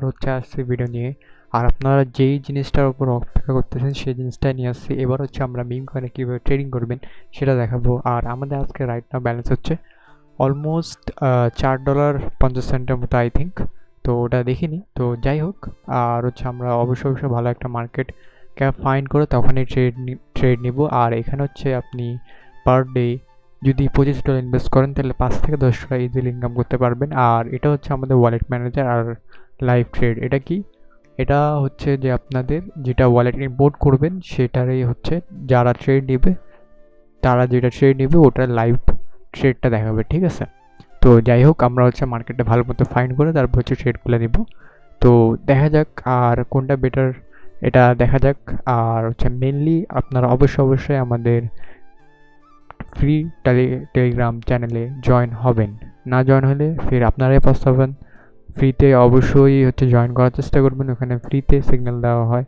আবার হচ্ছে আসছি ভিডিও নিয়ে। আর আপনারা যেই জিনিসটার উপর অপেক্ষা করতেছেন, সেই জিনিসটাই নিয়ে আসছি। এবার হচ্ছে আমরা মিম কয়েনে কীভাবে ট্রেডিং করবেন, সেটা দেখাবো। আর আমাদের আজকে রাইট নাও ব্যালেন্স হচ্ছে অলমোস্ট চার ডলার পঞ্চাশ সেন্টের মতো আই থিঙ্ক তো ওটা দেখিনি তো যাই হোক, আর হচ্ছে আমরা অবশ্যই অবশ্যই ভালো একটা মার্কেট ক্যাপ ফাইন করে তখনই ট্রেড ট্রেড নিব। আর এখানে হচ্ছে আপনি পার ডে যদি পঁচিশ ডলার ইনভেস্ট করেন, তাহলে পাঁচ থেকে দশ টাকা ইজিলি ইনকাম করতে পারবেন। আর এটা হচ্ছে আমাদের ওয়ালেট ম্যানেজার আর লাইভ ট্রেড। এটা কি? এটা হচ্ছে যে আপনাদের যেটা ওয়ালেট ইম্পোর্ট করবেন, সেটারই হচ্ছে যারা ট্রেড নেবে, তারা যেটা ট্রেড নেবে ওটার লাইভ ট্রেডটা দেখাবে, ঠিক আছে? তো যাই হোক, আমরা হচ্ছে মার্কেটে ভালো মতো ফাইন করে তারপর হচ্ছে ট্রেড খুলে নিব। তো দেখা যাক আর কোনটা বেটার এটা দেখা যাক। আর হচ্ছে মেনলি আপনারা অবশ্যই অবশ্যই আমাদের ফ্রি টেলি টেলিগ্রাম চ্যানেলে জয়েন হবেন। না জয়েন হলে ফির আপনারাই পস্তাবেন। ফ্রিতে অবশ্যই হচ্ছে জয়েন করার চেষ্টা করবেন। ওখানে ফ্রিতে সিগন্যাল দেওয়া হয়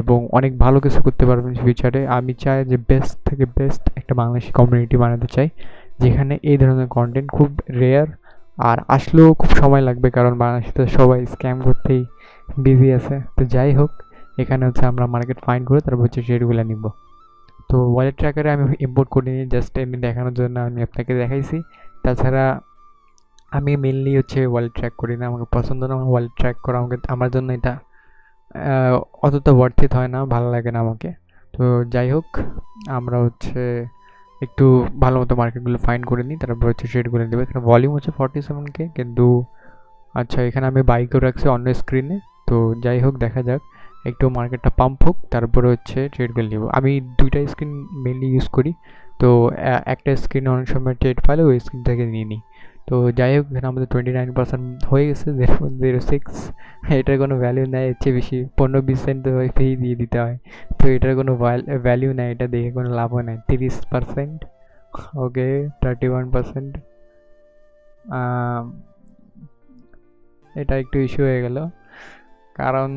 এবং অনেক ভালো কিছু করতে পারবেন ফিউচারে আমি চাই যে বেস্ট থেকে বেস্ট একটা বাংলাদেশি কমিউনিটি বানাতে চাই, যেখানে এই ধরনের কন্টেন্ট খুব রেয়ার আর আসলেও খুব সময় লাগবে, কারণ বাংলাদেশে সবাই স্ক্যাম করতেই বিজি আছে। তো যাই হোক, এখানে হচ্ছে আমরা মার্কেট ফাইন করে তারপর হচ্ছে ট্রেডগুলো নিব। তো ওয়ালেট ট্র্যাকারে আমি ইম্পোর্ট করিনি জাস্ট এমনি দেখানোর জন্য আমি আপনাকে দেখাইছি। তাছাড়া আমি মেনলি হচ্ছে ওয়ালেট ট্র্যাক করি না, আমাকে পছন্দ না আমার ওয়ালেট ট্র্যাক করা, আমাকে, আমার জন্য এটা অতটা বর্থিত হয় না, ভালো লাগে না আমাকে। তো যাই হোক, আমরা হচ্ছে একটু ভালো মতো মার্কেটগুলো ফাইন করে নিই, তারপর হচ্ছে ট্রেডগুলো দেবো এখানে ভলিউম হচ্ছে ফর্টি সেভেনকে কিন্তু আচ্ছা এখানে আমি বাইকও রাখছি অন্য স্ক্রিনে তো যাই হোক, দেখা যাক, একটু মার্কেটটা পাম্প হোক, তারপরে হচ্ছে ট্রেডগুলো নিব। আমি দুইটা স্ক্রিন মেনলি ইউজ করি। তো একটা স্ক্রিন অনেক সময় ট্রেড পাইলে ওই স্ক্রিন থেকে নিয়ে নিই। তো যাই হোক এখানে আমাদের টোয়েন্টি নাইন পার্সেন্ট হয়ে গেছে জিরো জিরো সিক্স এটার কোনো ভ্যালু নেই, এর চেয়ে বেশি পনেরো বিশ সেন্ট তো ফ্রি দিয়ে দিতে হয়। তো এটার কোনো ভ্যালু নেই, এটা দেখে কোনো লাভও নেই, তিরিশ percent okay thirty one percent এটা একটু ইস্যু হয়ে গেল। কারণ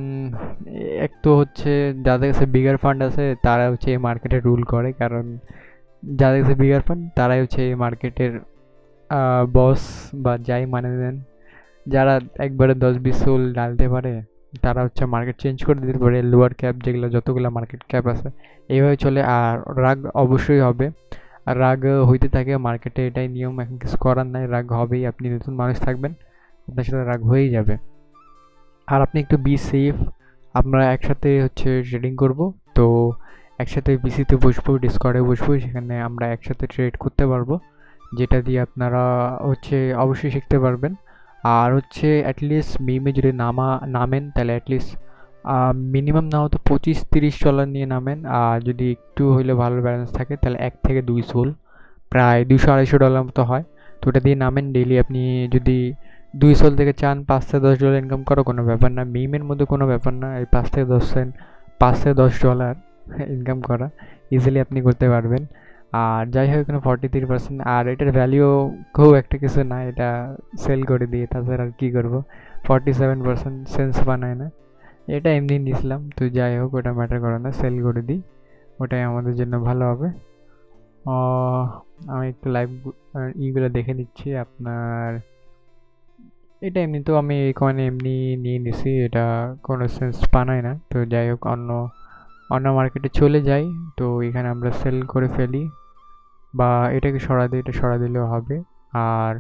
এক তো হচ্ছে যাদের কাছে বিগার ফান্ড আছে, তারা হচ্ছে এই মার্কেটে রুল করে, কারণ যাদের কাছে বিগার ফান্ড তারাই হচ্ছে এই মার্কেটের বস বা যাই মানে দেন, যারা একবারে দশ বিশ সোল ডালতে পারে, তারা হচ্ছে মার্কেট চেঞ্জ করে দিতে পারে লোয়ার ক্যাপ যেগুলো, যতগুলো মার্কেট ক্যাপ আছে। এইভাবে চলে, আর রাগ অবশ্যই হবে। আর রাগ হইতে থাকে মার্কেটে এটাই নিয়ম, এখন কিছু করার নাই, রাগ হবেই, আপনি নতুন মানুষ থাকবেন, আপনার সাথে রাগ হয়েই যাবে। আর আপনি একটু বি সেফ আমরা একসাথে হচ্ছে ট্রেডিং করব, তো একসাথে বিসিতে বসবো ডিসকর্ডে বসবো, সেখানে আমরা একসাথে ট্রেড করতে পারব। যেটা দিয়ে আপনারা হচ্ছে অবশ্যই শিখতে পারবেন। আর হচ্ছে অ্যাটলিস্ট মিমে যদি নামা, নামেন, তাহলে অ্যাটলিস্ট মিনিমাম না হতো পঁচিশ, তিরিশ ডলার নিয়ে নামেন। আর যদি একটু হইলে ভালো ব্যালেন্স থাকে, তাহলে এক থেকে দুই সোল প্রায় দুশো আড়াইশো ডলার মতো হয়। তো ওটা দিয়ে নামেন ডেইলি আপনি যদি দুই সোল থেকে চান, পাঁচ থেকে দশ ডলার ইনকাম করো কোনো ব্যাপার না। মিমের মধ্যে কোনো ব্যাপার না। এই পাঁচ থেকে দশ সেন্ট পাঁচ থেকে দশ ডলার ইনকাম করা ইজিলি আপনি করতে পারবেন। আর যাই হোক এখানে ফর্টি থ্রি পার্সেন্ট আর এটার ভ্যালিউ খুব একটা কিছু না এটা সেল করে দিয়ে তাছাড়া আর কী করব? ফর্টি সেভেন পার্সেন্ট সেন্স বানায় না। এটা এমনি নিয়েছিলাম তো যাই হোক, ওটা ম্যাটার করে না সেল করে দিই। ওটাই আমাদের জন্য ভালো হবে। আমি একটু লাইভ ইগুলো দেখে নিচ্ছি। আপনার এটা এমনি তো আমি কয়েনে এমনি নিয়ে নিছি। এটা কোনো সেন্স বানায় না। তো যাই হোক, অন্য অন্য মার্কেটে চলে যাই, তো এখানে আমরা সেল করে ফেলি। বা এটাকে সরা দিই এটা সরা দিলেও হবে। আর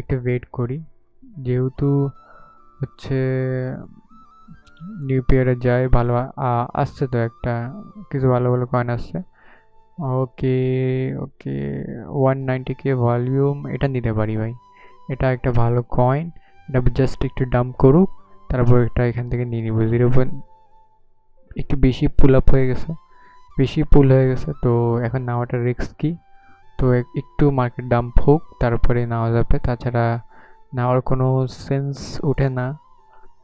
একটু ওয়েট করি। যেহেতু হচ্ছে নিউ পেয়ারে যায়, ভালো আসছে তো একটা, কিছু ভালো ভালো কয়েন আসছে। Okay okay one ninety K volume এটা নিতে পারি ভাই। এটা একটা ভালো কয়েন এটা জাস্ট একটু ডাম্প করুক, তারপর এটা এখান থেকে নিয়ে নিব। জিরো পয়েন্ট একটু বেশি পুল আপ হয়ে গেছে। বেশি পুল হয়ে গেছে, তো এখন নেওয়াটা রিস্ক কি? তো একটু মার্কেট ডাম্প হোক, তারপরে নেওয়া যাবে। তাছাড়া নেওয়ার কোনো সেন্স ওঠে না।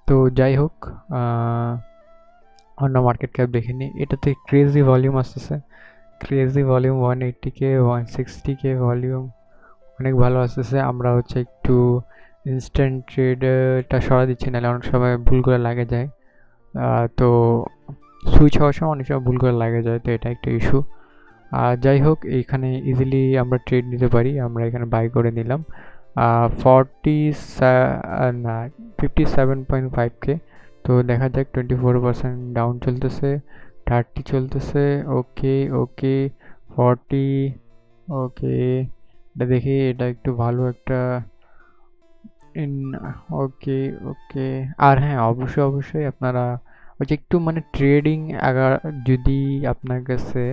তো যাই হোক অন্য মার্কেট ক্যাপ দেখে নিই। এটাতে ক্রেজি ভলিউম আসতেছে। Crazy volume one eighty K one sixty K volume অনেক ভালো আসতেছে। আমরা হচ্ছে একটু ইনস্ট্যান্ট ট্রেডটা সরা দিচ্ছি, নাহলে অনেক সময় ভুল লাগে যায়। তো সুইচ হওয়ার সময় অনেক সময় ভুল করে লাগে যায়, তো এটা একটা ইস্যু আর যাই হোক, এখানে ইজিলি আমরা ট্রেড নিতে পারি, আমরা এখানে বাই করে নিলাম। ফর্টি না fifty seven point five K তো দেখা যাক টোয়েন্টি ফোর পার্সেন্ট ডাউন চলতেছে থার্টি চলতেছে ওকে ওকে ফর্টি ওকে এটা দেখি, এটা একটু ভালো একটা ওকে ওকে। আর হ্যাঁ অবশ্যই অবশ্যই আপনারা ওই যে একটু মানে ট্রেডিং যদি আপনার কাছে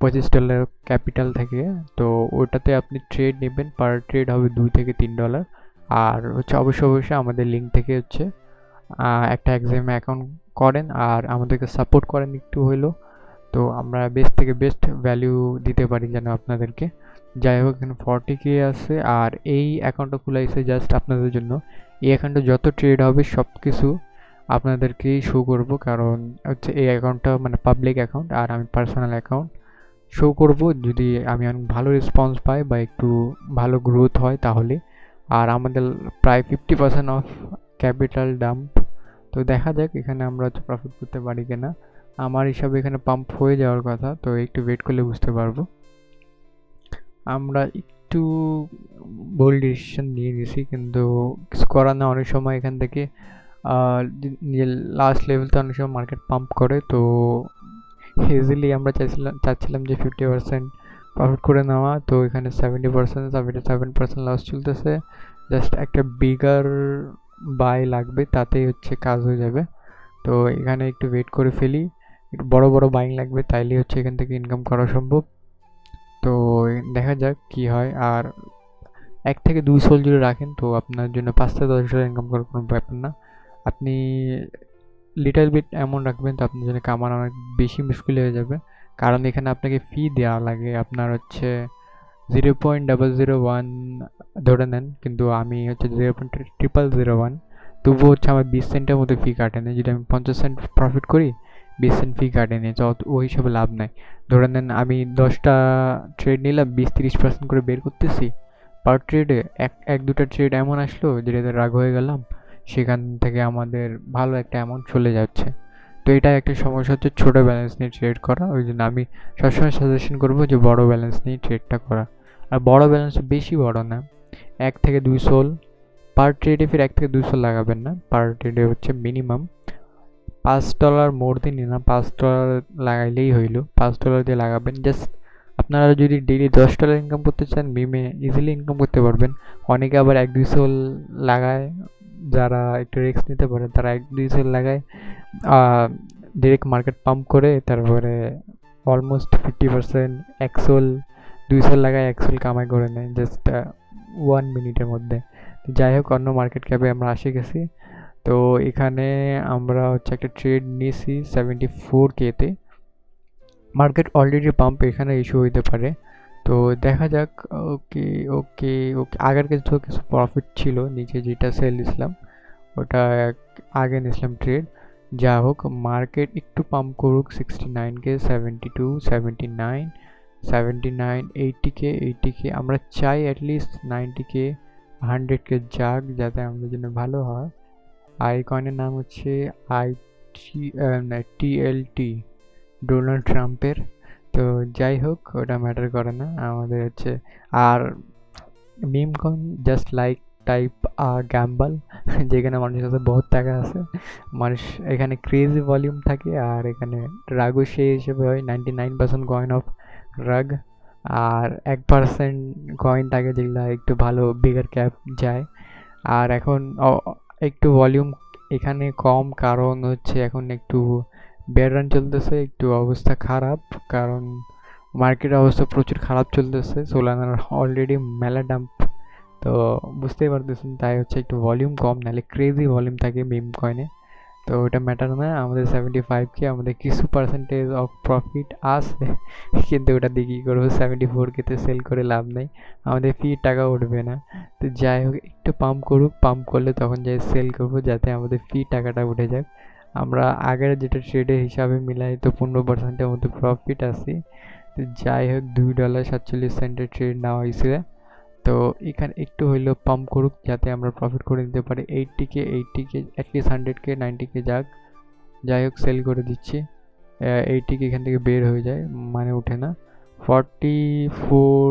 পঁচিশ ডলার ক্যাপিটাল থাকে, তো ওটাতে আপনি ট্রেড নেবেন পার ট্রেড হবে দুই থেকে তিন ডলার আর হচ্ছে অবশ্যই অবশ্যই আমাদের লিঙ্ক থেকে হচ্ছে একটা এক্সাম অ্যাকাউন্ট করেন, আর আমাদেরকে সাপোর্ট করেন একটু হইল তো আমরা বেস্ট থেকে বেস্ট ভ্যালু দিতে পারি যেন আপনাদেরকে। যাই হোক, এখানে ফর্টি কে আছে আর এই অ্যাকাউন্টটা খোলাইছে জাস্ট আপনাদের জন্য। এই অ্যাকাউন্টে যত ট্রেড হবে সব কিছু আপনাদেরকেই শো করব, কারণ হচ্ছে এই অ্যাকাউন্টটা মানে পাবলিক অ্যাকাউন্ট আর আমি পার্সোনাল অ্যাকাউন্ট শো করব, যদি আমি অনেক ভালো রেসপন্স পাই বা একটু ভালো গ্রোথ হয় তাহলে। আর আমাদের প্রায় fifty percent of capital dump তো দেখা যাক এখানে আমরা হচ্ছে প্রফিট করতে পারি কিনা। আমার হিসাবে এখানে পাম্প হয়ে যাওয়ার কথা, তো একটু ওয়েট করলে বুঝতে পারব। আমরা একটু বোল্ড ডিসিশন নিয়ে নিয়েছি কিন্তু কিছু করার না অনেক সময় এখান থেকে। লাস্ট লেভেলতে অনেক সময় মার্কেট পাম্প করে, তো ইজিলি আমরা চাইছিলাম, চাচ্ছিলাম যে ফিফটি পার্সেন্ট প্রফিট করে নেওয়া, তো এখানে seventy percent seventy seven percent loss চলতেছে। জাস্ট একটা বিগার বাই লাগবে, তাতেই হচ্ছে কাজ হয়ে যাবে। তো এখানে একটু ওয়েট করে ফেলি, একটু বড় বড় বাইং লাগবে তাইলে হচ্ছে এখান থেকে ইনকাম করা সম্ভব। তো দেখা যাক কি হয়। আর এক থেকে দুই সোল যদি রাখেন, তো আপনার জন্য পাঁচ থেকে দশ ডলার ইনকাম করার কোনো ব্যাপার না। আপনি লিটল বিট এমন রাখবেন, তো আপনার জন্য কামানো অনেক বেশি মুশকিল হয়ে যাবে। কারণ এখানে আপনাকে ফি দেওয়া লাগে। আপনার হচ্ছে zero point double zero one ধরে নেন, কিন্তু আমি হচ্ছে zero point triple zero one তবুও হচ্ছে আমার বিশ সেন্টের মতো ফি কাটে নেই যদি আমি পঞ্চাশ সেন্ট প্রফিট করি বিশ সেন্ট ফি কাটে নেই তো ওই হিসাবে লাভ নাই। ধরে নেন, আমি দশটা ট্রেড নিলাম, বিশ তিরিশ পার্সেন্ট করে বের করতেছি। পার ট্রেডে এক এক, দুটা ট্রেড এমন আসলো যেটাতে রাগ হয়ে গেলাম। সেখান থেকে আমাদের ভালো একটা অ্যামাউন্ট চলে যাচ্ছে। তো এটা একটা সমস্যা হচ্ছে ছোটো ব্যালেন্স নিয়ে ট্রেড করা। ওই জন্য আমি সবসময় সাজেশন করব যে বড় ব্যালেন্স নিয়ে ট্রেডটা করা। আর বড় ব্যালেন্স বেশি বড় না। এক থেকে দুই সোল। পার ট্রেডে ফির এক থেকে দুই সোল লাগাবেন না। পার ট্রেডে হচ্ছে মিনিমাম পাঁচ ডলার মোর দিন না, পাঁচ ডলার লাগাইলেই হইল। পাঁচ ডলার দিয়ে লাগাবেন। জাস্ট আপনারা যদি ডেইলি দশ ডলার ইনকাম করতে চান মিমে ইজিলি ইনকাম করতে পারবেন। অনেকে আবার এক দুই সোল লাগায়, যারা একটু রিস্ক নিতে পারে, তারা এক দুই সেল লাগায় ডিরেক্ট মার্কেট পাম্প করে, তারপরে অলমোস্ট ফিফটি পার্সেন্ট একশোল দুই সেল লাগায় একশোল কামাই করে নেয় জাস্ট ওয়ান মিনিটের মধ্যে। যাই হোক, অন্য মার্কেট ক্যাপে আমরা আসে গেছি। তো এখানে আমরা হচ্ছে একটা ট্রেড নিয়েছি সেভেন্টি ফোর কেতে মার্কেট অলরেডি পাম্প এখানে ইস্যু হইতে পারে। তো দেখা যাক ওকে ওকে ওকে আগের কিছু কিছু প্রফিট ছিল, নিচে যেটা সেল দিছিলাম ওটা আগে নিয়েছিলাম ট্রেড যা হোক মার্কেট একটু পাম্প করুক sixty nine K seventy two seventy nine seventy nine eighty K eighty K আমরা চাই at least ninety K hundred K যাক, যাতে আমাদের জন্য ভালো হয়। আই কয়েনের নাম হচ্ছে I T L T Donald ট্রাম্পের তো যাই হোক, ওটা ম্যাটার করে না। আমাদের হচ্ছে আর meme coin just like type আর গ্যাম্বল যেখানে মানুষের কাছে বহুত টাকা আছে। মানুষ এখানে ক্রেজি ভলিউম থাকে আর এখানে রাগও সেই হিসেবে হয়। Ninety nine percent coin of rug আর এক পার্সেন্ট কয়েন থাকে যেগুলো একটু ভালো বিগার ক্যাপ যায়। আর এখন একটু ভলিউম এখানে কম, কারণ হচ্ছে এখন একটু বেড়ান চলতেছে, একটু অবস্থা খারাপ, কারণ মার্কেটের অবস্থা প্রচুর খারাপ চলতেছে সোলানার অলরেডি মেলা ডাম্প তো বুঝতেই পারতেছেন, তাই হচ্ছে একটু ভলিউম কম, নাহলে ক্রেজি ভলিউম থাকে মিম কয়েনে তো ওটা ম্যাটার না, আমাদের সেভেন্টি ফাইভকে আমাদের কিছু পার্সেন্টেজ অফ প্রফিট আসবে কিন্তু ওটা দিয়ে কী করব সেভেন্টি ফোর কেতে সেল করে লাভ নেই। আমাদের ফি টাকা উঠবে না। তো যাই হোক, একটু পাম্প করুক পাম্প করলে তখন যাই সেল করব, যাতে আমাদের ফি টাকাটা উঠে যাক। আমরা আগের যেটা ট্রেডের হিসাবে মিলাই তো পনেরো পার্সেন্টের মতো প্রফিট আসি তো যাই হোক, দুই ডলার সাতচল্লিশ সেন্টের ট্রেড নেওয়া হয়েছে তো এখানে একটু হইলেও পাম্প করুক যাতে আমরা প্রফিট করে নিতে পারি। এইটটিকে এইটটিকে অ্যাটলিস্ট হান্ড্রেডকে নাইনটিকে যাক। যাই হোক সেল করে দিচ্ছি। এইটটিকে এখান থেকে বের হয়ে যায় মানে ওঠে না। ফর্টি ফোর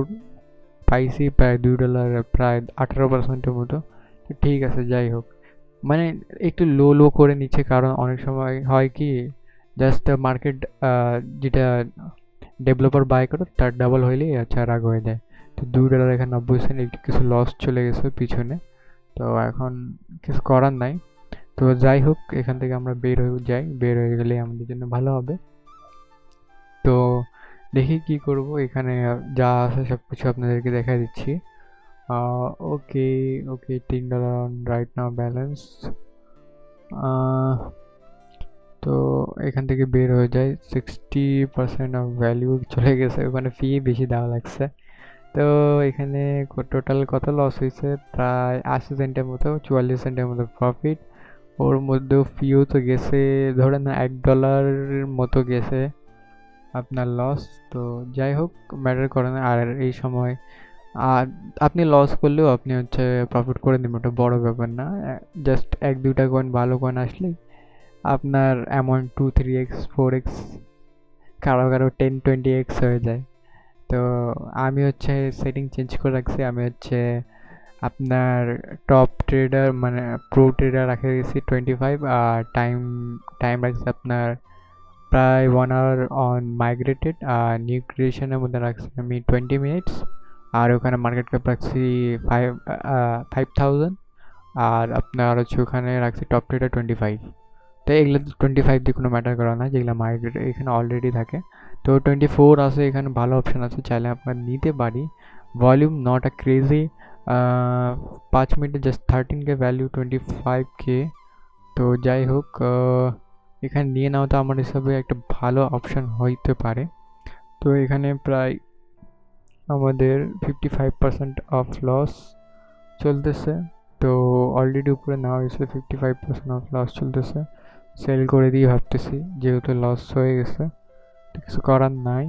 পাইসি প্রায় দুই ডলার প্রায় আঠারো পার্সেন্টের মতো। ঠিক আছে, যাই হোক। মানে একটু লো লো করে নিচ্ছে, কারণ অনেক সময় হয় কি জাস্ট মার্কেট যেটা ডেভেলপার বাই করে, তার ডাবল হইলেই আচ্ছা রাগ হয়ে যায়। তো দুই ডলার এখানে নব্বই সেন্ট একটু কিছু লস চলে গেছে পিছনে। তো এখন কিছু করার নাই। তো যাই হোক, এখান থেকে আমরা বের হয়ে যাই। বের হয়ে গেলে আমাদের জন্য ভালো হবে। তো দেখি কি করব। এখানে যা আছে সব কিছু আপনাদেরকে দেখা দিচ্ছি। ওকে ওকে তিন dollar on right now balance তো এখান থেকে বের হয়ে যায় সিক্সটি পার্সেন্ট অফ ভ্যালিউ চলে গেছে। ওখানে ফি বেশি দেওয়া লাগছে। তো এখানে টোটাল কত লস হয়েছে? প্রায় আশি সেন্টের মতো, চুয়াল্লিশ সেন্টের মতো প্রফিট ওর মধ্যেও ফিউ তো গেছে ধরেন এক ডলার মতো গেছে আপনার লস তো যাই হোক ম্যাটার করে না, আর এই সময়, আর আপনি লস করলেও আপনি হচ্ছে প্রফিট করে নেবেন ওটা বড় ব্যাপার না। জাস্ট এক, দুইটা কয়েন ভালো কয়েন আসলেই আপনার amount two three X four X কারও কারও টেন টোয়েন্টি এক্স হয়ে যায়। তো আমি হচ্ছে সেটিং চেঞ্জ করে রাখছি। আমি হচ্ছে আপনার টপ ট্রেডার মানে প্রো ট্রেডার রাখে গেছি টোয়েন্টি ফাইভ আর টাইম টাইম রাখছি আপনার প্রায় ওয়ান আওয়ার অন মাইগ্রেটেড আর নিউ ক্রিয়েশনের মধ্যে রাখছি আমি টোয়েন্টি মিনিটস আর ওখানে মার্কেট ক্যাপ রাখছি ফাইভ ফাইভ থাউজেন্ড আর আপনার হচ্ছে ওখানে রাখছি টপ ট্রেডার টোয়েন্টি ফাইভ তো এগুলো টোয়েন্টি ফাইভ দিয়ে কোনো ম্যাটার করে না যেগুলো মার্কেট এখানে অলরেডি থাকে। তো টোয়েন্টি ফোর আছে, এখানে ভালো অপশান আছে, চাইলে আপনার নিতে পারি। ভলিউম নট আ ক্রেজি পাঁচ মিনিটে just thirteen K value twenty five K তো যাই হোক এখানে নিয়ে নেওয়া তো আমার হিসাবে একটা ভালো অপশান হইতে পারে। তো এখানে প্রায় আমাদের fifty five percent of loss চলতেছে। তো অলরেডি উপরে নেওয়া হয়েছে fifty five percent of loss চলতেছে। সেল করে দিয়ে ভাবতেছি, যেহেতু লস হয়ে গেছে। কিছু করার নাই।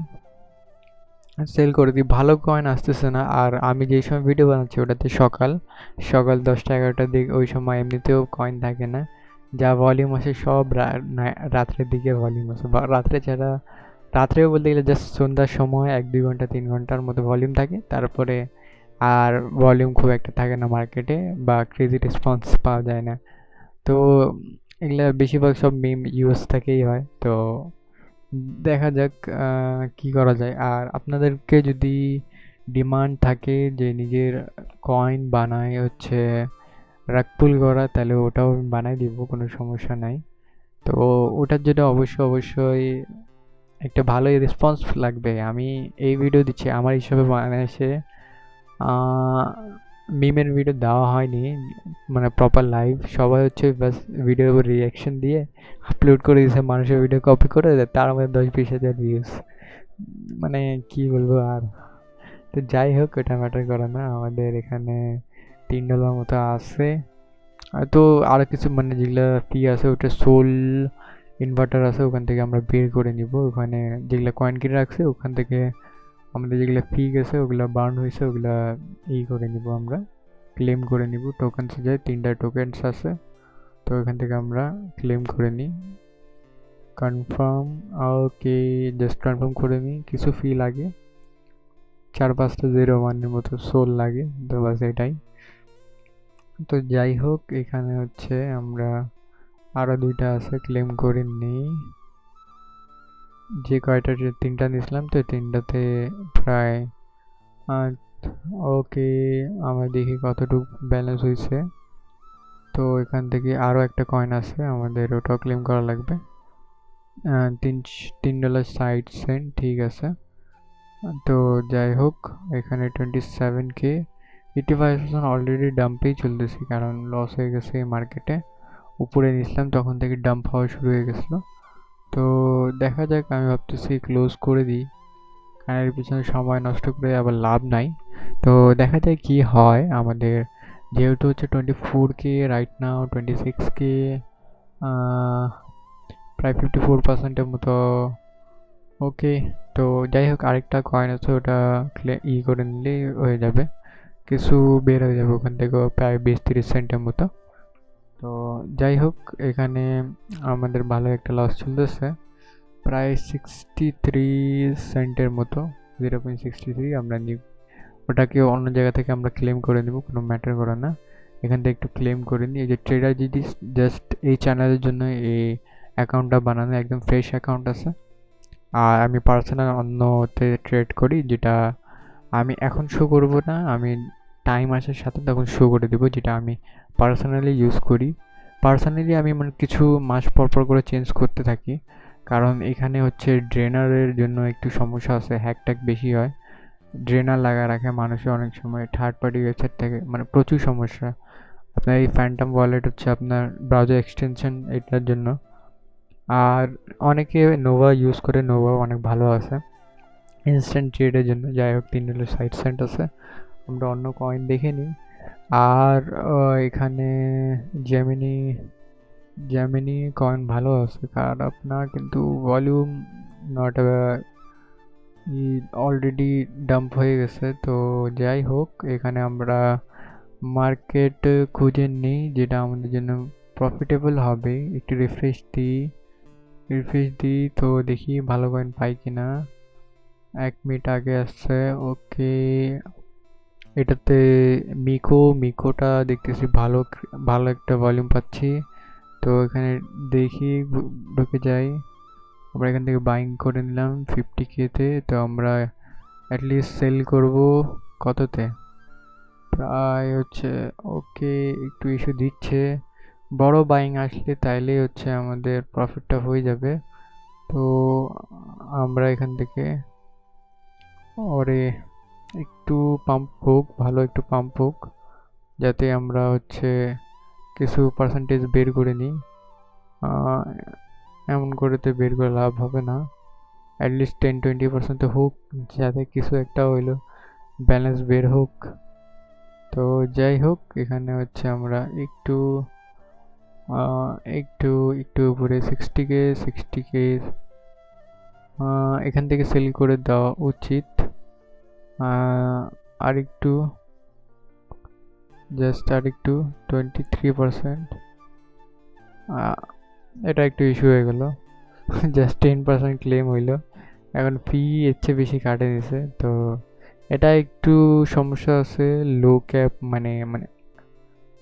সেল করে দিই। ভালো কয়েন আসতেছে না। আর আমি যেই সময় ভিডিও বানাচ্ছি ওটাতে সকাল সকাল দশটা এগারোটার দিকে ওই সময় এমনিতেও কয়েন থাকে না। যা ভলিউম আসে সব রাত্রের দিকে ভলিউম আসে। রাত্রে ছাড়া রাত্রেও বলতে গেলে জাস্ট সন্ধ্যার সময় এক, দুই ঘণ্টা, তিন ঘণ্টার মতো ভলিউম থাকে। তারপরে আর ভলিউম খুব একটা থাকে না মার্কেটে বা ক্রেজি রেসপন্স পাওয়া যায় না। তো এগুলো বেশিরভাগ সব মিম ইউজ থেকেই হয়। তো দেখা যাক কি করা যায়। আর আপনাদেরকে যদি ডিমান্ড থাকে যে নিজের কয়েন বানায় হচ্ছে রাকপুল করা তাহলে ওটাও বানাই দিব, কোনো সমস্যা নাই। তো ওটার জন্য অবশ্যই অবশ্যই একটা ভালোই রেসপন্স লাগবে। আমি এই ভিডিও দিচ্ছি, আমার হিসাবে বানাইছে মিমের ভিডিও দেওয়া হয়নি মানে প্রপার লাইভ সবাই হচ্ছে বাস ভিডিওর উপর রিয়াকশন দিয়ে আপলোড করে দিয়েছে, মানুষের ভিডিও কপি করে তার মধ্যে দশ বিশ হাজার ভিউজ মানে কি বলব আর? তো যাই হোক, এটা ম্যাটার করে না, আমাদের এখানে তিন ডলার মতো আছে। তো আরও কিছু মানে যেগুলো ফি আছে, ওটা সোল ইনভার্টার আছে, ওখান থেকে আমরা বের করে নিব। ওখানে যেগুলো কয়েন কিনে রাখছে, ওখান থেকে আমাদের যেগুলো ফি গেছে, ওগুলো বার্ন হয়েছে, ওগুলো ই করে নিব আমরা। ক্লেম করে নিব টোকেন্স যায় তিনটা টোকেন্স আছে। তো এখান থেকে আমরা ক্লেম করে নিই। কনফার্ম ওকে জাস্ট কনফার্ম করে নিই। কিছু ফি লাগে। চার পাঁচটা জিরো ওয়ানের মতো সোল লাগে, তো বাস এটাই। তো যাই হোক, এখানে হচ্ছে আমরা আরও দুইটা আছে ক্লেম করে নিই। যে কয়টা তিনটা নিয়েছিলাম, তো তিনটাতে প্রায় ওকে, আমার দেখি কতটুকু ব্যালেন্স হয়েছে। তো এখান থেকে আরও একটা কয়েন আছে, আমাদের ওটাও ক্লেম করা লাগবে। তিন তিন ডলার সাইড সেন্ট ঠিক আছে। তো যাই হোক, এখানে twenty seven K eighty five percent already ডাম্পেই চলতেছি, কারণ লস হয়ে গেছে মার্কেটে উপরে নিয়েছিলাম, তখন থেকে ডাম্প হওয়া শুরু হয়ে গেছিল। তো দেখা যাক, আমি ভাবতেছি ক্লোজ করে দিই। এর পিছনে সময় নষ্ট করে আবার লাভ নাই। তো দেখা যায় কি হয় আমাদের। যেহেতু হচ্ছে twenty four K right now twenty six K প্রায় ফিফটি ফোর পার্সেন্টের মতো। ওকে তো যাই হোক, আরেকটা কয়েন আছে, ওটা ই করে নিলেই হয়ে যাবে। কিছু বের হয়ে যাবে ওখান থেকে, প্রায় বিশ তিরিশ সেন্টের মতো। তো যাই হোক, এখানে আমাদের ভালো একটা লস চলতেছে। প্রায় সিক্সটি থ্রি সেন্টের মতো জিরো পয়েন্ট সিক্সটি থ্রি আমরা ওটাকে অন্য জায়গা থেকে আমরা ক্লেম করে নেব, কোনো ম্যাটার করে না। এখান থেকে একটু ক্লেম করে নিই। এই যে ট্রেডার জিডি জাস্ট এই চ্যানেলের জন্য এই অ্যাকাউন্টটা বানানো, একদম ফ্রেশ অ্যাকাউন্ট আছে, আর আমি পার্সোনাল অন্যতে ট্রেড করি, যেটা আমি এখন শো করব না, আমি টাইম আসার সাথে তখন শো করে দেবো, যেটা আমি পার্সোনালি ইউজ করি। পার্সোনালি আমি মানে কিছু মাস পর পর করে চেঞ্জ করতে থাকি। কারণ এখানে হচ্ছে ড্রেনারের জন্য একটু সমস্যা আছে হ্যাক ট্যাক বেশি হয়। ড্রেনার লাগা রাখে মানুষের অনেক সময় থার্ড পার্টি ওয়েবসাইট থেকে মানে প্রচুর সমস্যা। আপনার এই ফ্যান্টাম ওয়ালেট হচ্ছে আপনার ব্রাউজার এক্সটেনশন এটার জন্য। আর অনেকে নোভা ইউজ করে নোভা অনেক ভালো আছে। ইনস্ট্যান্ট ট্রেডের জন্য, যাই হোক, তিন ডলার সাইড সেন্ট আছে। আমরা অন্য কয়েন দেখে নিই। আর এখানে জেমিনি জেমিনি কয়েন ভালো আছে খারাপ না কিন্তু ভলিউম নট অলরেডি ডাম্প হয়ে গেছে। তো যাই হোক, এখানে আমরা মার্কেট খুঁজে নিই, যেটা আমাদের জন্য প্রফিটেবল হবে। একটু রিফ্রেশ দিই রিফ্রেশ দিই তো দেখি ভালো কয়েন পাই কিনা। এক মিনিট আগে আসছে ওকে এটাতে মিকো মিকোটা দেখতেছি ভালো ভালো একটা ভলিউম পাচ্ছি। তো এখানে দেখি, ঢুকে যাই। আমরা এখান থেকে বাইং করে নিলাম ফিফটি কেতে তো। আমরা অ্যাটলিস্ট সেল করব কততে? প্রায় হচ্ছে ওকে একটু ইস্যু দিচ্ছে। বড় বাইং আসলে তাইলেই হচ্ছে আমাদের প্রফিটটা হয়ে যাবে। তো আমরা এখান থেকে, ওরে একটু পাম্প হোক, ভালো একটু পাম্প হোক, যাতে আমরা হচ্ছে কিছু পার্সেন্টেজ বের করে নিই। এমন করে তো বের করে লাভ হবে না। অ্যাটলিস্ট টেন টোয়েন্টি পার্সেন্ট তো হোক, যাতে কিছু একটা হইল ব্যালেন্স বের হোক। তো যাই হোক, এখানে হচ্ছে আমরা একটু একটু একটু উপরে সিক্সটি কে সিক্সটি কে এখান থেকে সেল করে দেওয়া উচিত। আর একটু জাস্ট আর একটু টোয়েন্টি থ্রি পারসেন্ট এটা একটু ইস্যু হয়ে গেল। জাস্ট টেন পার্সেন্ট ক্লেম হইল। এখন ফি এর চেয়ে বেশি কাটে দিছে। তো এটা একটু সমস্যা আছে লো ক্যাপ মানে মানে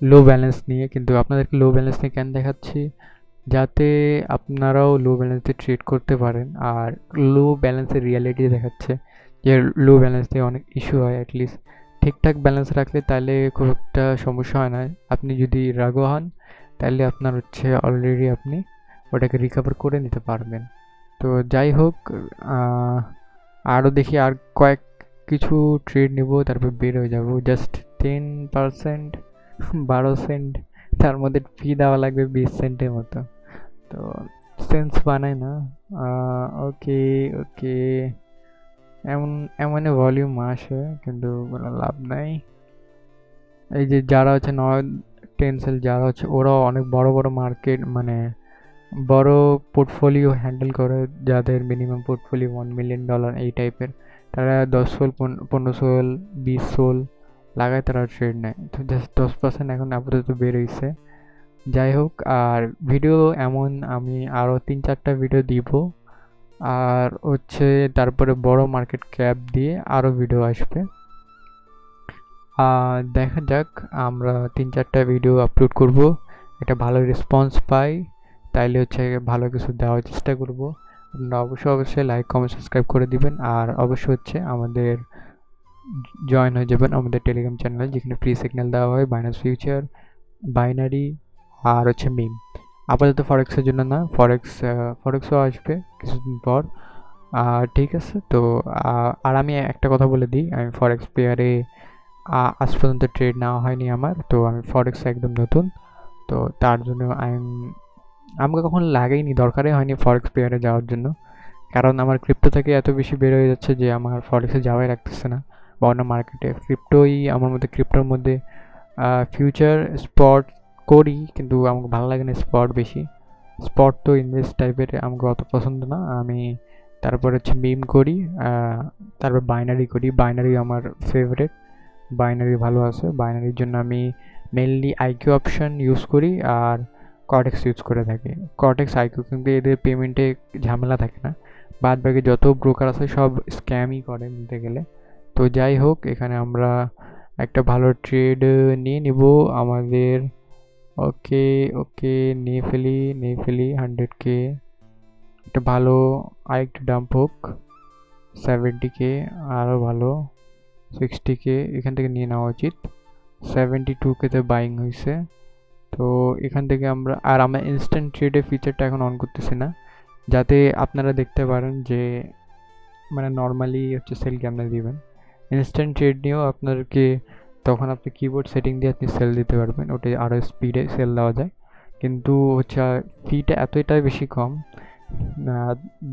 লো ব্যালেন্স নিয়ে। কিন্তু আপনাদেরকে লো ব্যালেন্স নিয়ে কেন দেখাচ্ছি? যাতে আপনারাও লো ব্যালেন্সে ট্রেড করতে পারেন। আর লো ব্যালেন্সের রিয়ালিটি দেখাচ্ছে। যে লো ব্যালেন্স দিয়ে অনেক ইস্যু হয় অ্যাটলিস্ট ঠিকঠাক ব্যালেন্স রাখলে তাহলে খুব একটা সমস্যা হয় না। আপনি যদি রাগও হন, তাহলে আপনার হচ্ছে অলরেডি আপনি ওটাকে রিকভার করে নিতে পারবেন। তো যাই হোক আরও দেখি আর কয়েক কিছু ট্রেড নেব, তারপর বের হয়ে যাব। জাস্ট টেন পারসেন্ট বারো সেন্ট তার মধ্যে ফি দেওয়া লাগবে বিশ সেন্টের মতো। তো সেন্স বানায় না। ওকে ওকে এমন এমন ভলিউম আসে, কিন্তু কোনো লাভ নাই। এই যে যারা হচ্ছে নয় টেনসেল যারা হচ্ছে, ওরাও অনেক বড় বড় মার্কেট মানে বড় পোর্টফোলিও হ্যান্ডেল করে, যাদের minimum portfolio one million dollar এই টাইপের তারা দশ সোল পনেরো সোল বিশ সোল লাগায়, তারা ট্রেড নেয়। তো জাস্ট দশ পার্সেন্ট এখন আপাতত বেরোইছে যাই হোক, আর ভিডিও এমন আমি আরও তিন, চারটা ভিডিও দিব। আর হচ্ছে তারপরে বড় মার্কেট ক্যাপ দিয়ে আরও ভিডিও আসবে। আর দেখা যাক, আমরা তিন চারটা ভিডিও আপলোড করব, একটা ভালো রেসপন্স পাই, তাইলে হচ্ছে ভালো কিছু দেওয়ার চেষ্টা করব। আপনারা অবশ্যই অবশ্যই লাইক কমেন্ট সাবস্ক্রাইব করে দিবেন, আর অবশ্যই হচ্ছে আমাদের জয়েন হয়ে যাবেন আমাদের টেলিগ্রাম চ্যানেলে যেখানে ফ্রি সিগন্যাল দেওয়া হয় বাইনাস ফিউচার বাইনারি আর হচ্ছে মিম আপাতত ফরেক্সের জন্য না ফরেক্স ফরেক্সও আসবে কিছুদিন পর। ঠিক আছে, তো আর আমি একটা কথা বলে দিই, আমি ফরেক্স পেয়ারে আজ পর্যন্ত ট্রেড নেওয়া হয়নি আমার, তো আমি ফরেক্স একদম নতুন। তো তার জন্য আই আমাকে কখন লাগেইনি, দরকারই হয়নি ফরেক্স পেয়ারে যাওয়ার জন্য। কারণ আমার ক্রিপ্টো থেকে এত বেশি বের হয়ে যাচ্ছে যে আমার ফরেক্সে যাওয়াই রাখতেছে না, বা অন্য মার্কেটে ক্রিপ্টোই আমার মধ্যে ক্রিপ্টোর মধ্যে ফিউচার স্পট করি, কিন্তু আমাকে ভালো লাগে না স্পট বেশি। স্পট তো ইনভেস্ট টাইপের আমাকে অত পছন্দ না। আমি তারপর হচ্ছে মিম করি তারপর বাইনারি করি। বাইনারি আমার ফেভারেট বাইনারি ভালো আছে। বাইনারির জন্য আমি মেনলি আইকিউ অপশান ইউজ করি আর কটেক্স ইউজ করে থাকি। কটেক্স আইকিউ কিন্তু এদের পেমেন্টে ঝামেলা থাকে না। বাদ বাকি যত ব্রোকার আছে সব স্ক্যামই করে বলতে গেলে। তো যাই হোক, এখানে আমরা একটা ভালো ট্রেড নিয়ে নিব। আমাদের ওকে ওকে, নিয়ে ফেলি নিয়ে ফেলি হান্ড্রেড কে একটা ভালো, আরেকটা ডাম্প হোক সেভেন্টি কে আরও ভালো সিক্সটি কে এখান থেকে নিয়ে নেওয়া উচিত। সেভেন্টি টু কেতে বাইং হয়েছে তো এখান থেকে আমরা, আর আমরা ইনস্ট্যান্ট ট্রেডের ফিচারটা এখন অন করতেছি না। যাতে আপনারা দেখতে পারেন যে মানে নর্মালি হচ্ছে সেল কেমনে দিবেন। ইনস্ট্যান্ট ট্রেড নিয়েও আপনাদেরকে তখন আপনি কিবোর্ড সেটিং দিয়ে আপনি সেল দিতে পারবেন। ওটা আরও স্পিডে সেল দেওয়া যায়। কিন্তু হচ্ছে ফিটা এতটাই বেশি কম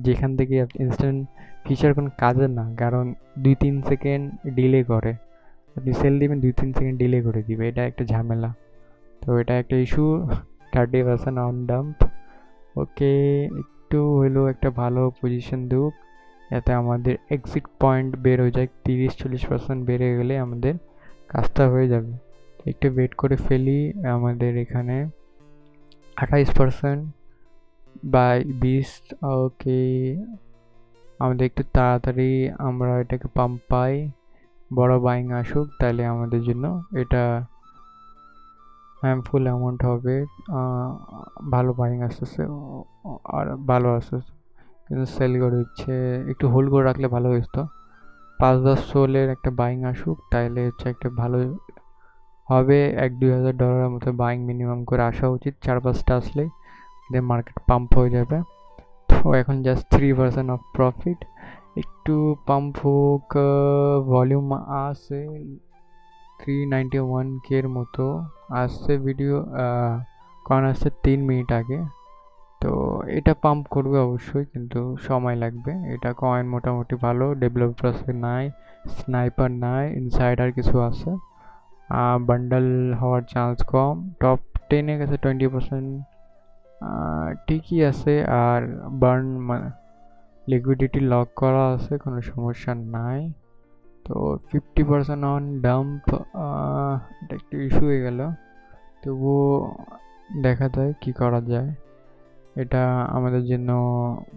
যেখান থেকে ইনস্ট্যান্ট ফিচার কোনো কাজের না। কারণ দুই তিন সেকেন্ড ডিলে করে। আপনি সেল দিবেন, দুই তিন সেকেন্ড ডিলে করে দিবে। এটা একটা ঝামেলা। তো এটা একটা issue thirty percent on dump okay, একটু হলেও একটা ভালো পজিশন দেবো যাতে আমাদের এক্সিট পয়েন্ট বের হয়ে যায়। তিরিশ, চল্লিশ পার্সেন্ট বেড়ে গেলে আমাদের কাজটা হয়ে যাবে। একটু ওয়েট করে ফেলি, আমাদের এখানে আঠাইশ পার্সেন্ট বাই বিশ ওকে আমাদের একটু তাড়াতাড়ি আমরা এটাকে পাম্প পাই, বড় বাইং আসুক, তাহলে আমাদের জন্য এটা ফুল অ্যামাউন্ট হবে। ভালো বাইং আসতেছে, আর ভালো আসতেছে। কিন্তু সেল করে দিচ্ছে, একটু হোল্ড করে রাখলে ভালো হতো পাঁচ দশ সোলের একটা বাইং আসুক, তাইলে হচ্ছে একটা ভালো হবে। এক দুই হাজার ডলারের মতো বাইং মিনিমাম করে আসা উচিত। চার পাঁচটা আসলে দেন মার্কেট পাম্প হয়ে যাবে। তো এখন just three percent of profit একটু পাম্প হোক ভলিউম আসে থ্রি নাইনটি ওয়ান কের মতো। আসছে ভিডিও কারণ আসছে? তিন মিনিট আগে। তো এটা পাম্প করবে অবশ্যই, কিন্তু সময় লাগবে। এটা কয়েন মোটামুটি ভালো ডেভেলপার্সে নাই স্নাইপার নাই ইনসাইডার কিছু আছে। বান্ডাল হওয়ার চান্স কম টপ টেনে গেছে টোয়েন্টি পার্সেন্ট ঠিকই আছে। আর বার্ন লিকুইডিটি লক করা আছে, কোনো সমস্যা নাই। তো ফিফটি পার্সেন্ট অন ডাম্প এটা একটু ইস্যু হয়ে গেল। তবুও দেখা যায় কি করা যায়। এটা আমাদের জন্য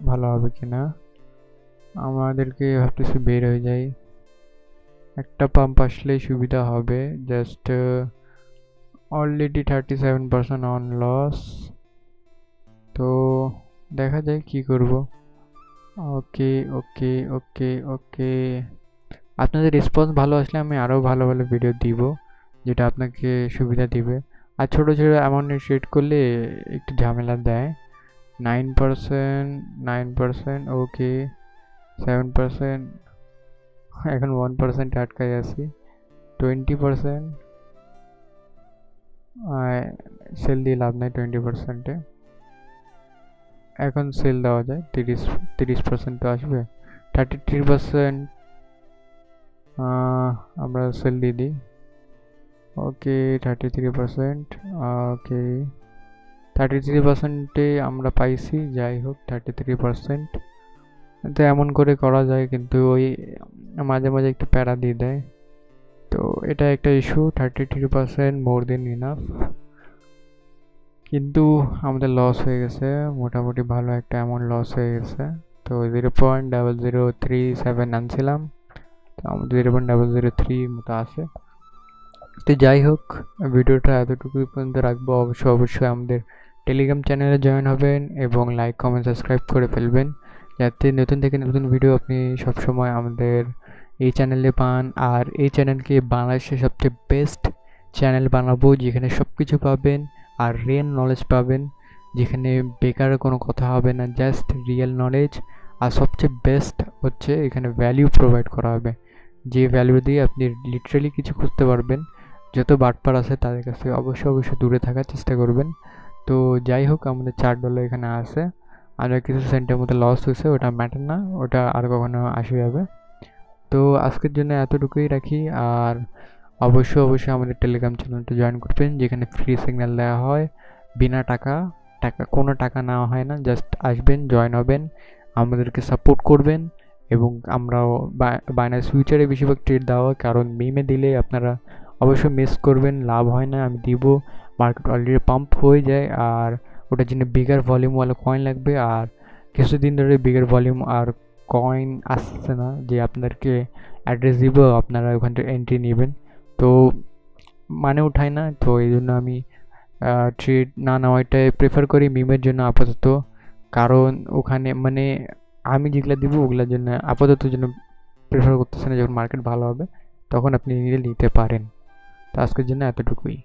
ভালো হবে কি না আমাদেরকে ভাবতেছি বের হয়ে যাই। একটা পাম্প আসলেই সুবিধা হবে। Just already thirty seven percent on loss তো দেখা যায় কি করব। ওকে ওকে ওকে ওকে আপনাদের রেসপন্স ভালো আসলে আমি আরও ভালো ভালো ভিডিও দিব, যেটা আপনাকে সুবিধা দিবে। আর ছোটো ছোটো অ্যামাউন্টে ট্রেড করলে একটু ঝামেলা দেয়। Nine percent nine percent, okay, seven percent, এখন ওয়ান পার্সেন্ট আটকাই আছি। টোয়েন্টি পার্সেন্ট সেল দিয়ে লাভ নাই টোয়েন্টি পার্সেন্টে। এখন সেল দেওয়া যায়, তিরিশ তিরিশ পার্সেন্ট তো আসবে। থার্টি থ্রি পার্সেন্ট আমরা সেল দিয়ে দিই। Okay, thirty three percent okay. Thirty three পার্সেন্টে আমরা পাইছি, যাই হোক থার্টি থ্রি পার্সেন্ট তো এমন করে করা যায়, কিন্তু ওই মাঝে মাঝে একটু প্যারা দিয়ে দেয়। তো এটা একটা issue thirty three percent more then enough কিন্তু আমাদের লস হয়ে গেছে, মোটামুটি ভালো একটা অ্যামাউন্ট লস হয়ে গেছে। তো zero point double zero three seven আনছিলাম, তো আমাদের zero point double zero three মতো আছে। তো যাই হোক, ভিডিওটা এতটুকু পর্যন্ত রাখব। অবশ্যই অবশ্যই আমাদের টেলিগ্রাম চ্যানেলে জয়েন হবেন এবং লাইক কমেন্ট সাবস্ক্রাইব করে ফেলবেন। যাতে নতুন থেকে নতুন ভিডিও আপনি সবসময় আমাদের এই চ্যানেলে পান। আর এই চ্যানেলকে বাংলাদেশের সবচেয়ে বেস্ট চ্যানেল বানাবো, যেখানে সব কিছু পাবেন আর রিয়েল নলেজ পাবেন। যেখানে বেকার কোনো কথা হবে না জাস্ট রিয়েল নলেজ আর সবচেয়ে বেস্ট হচ্ছে এখানে ভ্যালিউ প্রোভাইড করা হবে। যে ভ্যালু দিয়ে আপনি লিটারেলি কিছু খুঁজতে পারবেন। যত বাটপার আছে তাদের কাছ থেকে অবশ্যই অবশ্যই দূরে থাকার চেষ্টা করবেন। তো যাই হোক, আমাদের চার ডলার এখানে আছে। আর কিছু সেন্টের মধ্যে লস হয়েছে, ওটা ম্যাটার না, ওটা আর কখনো আসে যাবে। তো আজকের জন্য এতটুকুই রাখি, আর অবশ্যই অবশ্যই আমাদের টেলিগ্রাম চ্যানেলটা জয়েন করবেন, যেখানে ফ্রি সিগন্যাল দেওয়া হয়, বিনা টাকা টাকা, কোনো টাকা নেওয়া হয় না জাস্ট আসবেন জয়েন হবেন, আমাদেরকে সাপোর্ট করবেন, এবং আমরাও বাইনাস ফিউচারে বেশিরভাগ ট্রেড দেওয়া হয়, কারণ মিমে দিলে আপনারা অবশ্যই মিস করবেন, লাভ হয় না, আমি দিব। মার্কেট অলরেডি পাম্প হয়ে যায় আর ওটার জন্য বিগার ভলিউমওয়ালা কয়েন লাগবে। আর কিছুদিন ধরে বিগার ভলিউম আর কয়েন আসছে না যে আপনাদেরকে অ্যাড্রেস দিব, আপনারা ওখান থেকে এন্ট্রি নেবেন। তো মানে উঠায় না, তো এই জন্য আমি ট্রেড না নেওয়াটাই প্রেফার করি মিমের জন্য আপাতত। কারণ ওখানে মানে আমি যেগুলো দিব ওগুলোর জন্য আপাতত জন্য প্রেফার করতেছে না যখন মার্কেট ভালো হবে, তখন আপনি নিলে নিতে পারেন। তো আজকের জন্য এতটুকুই।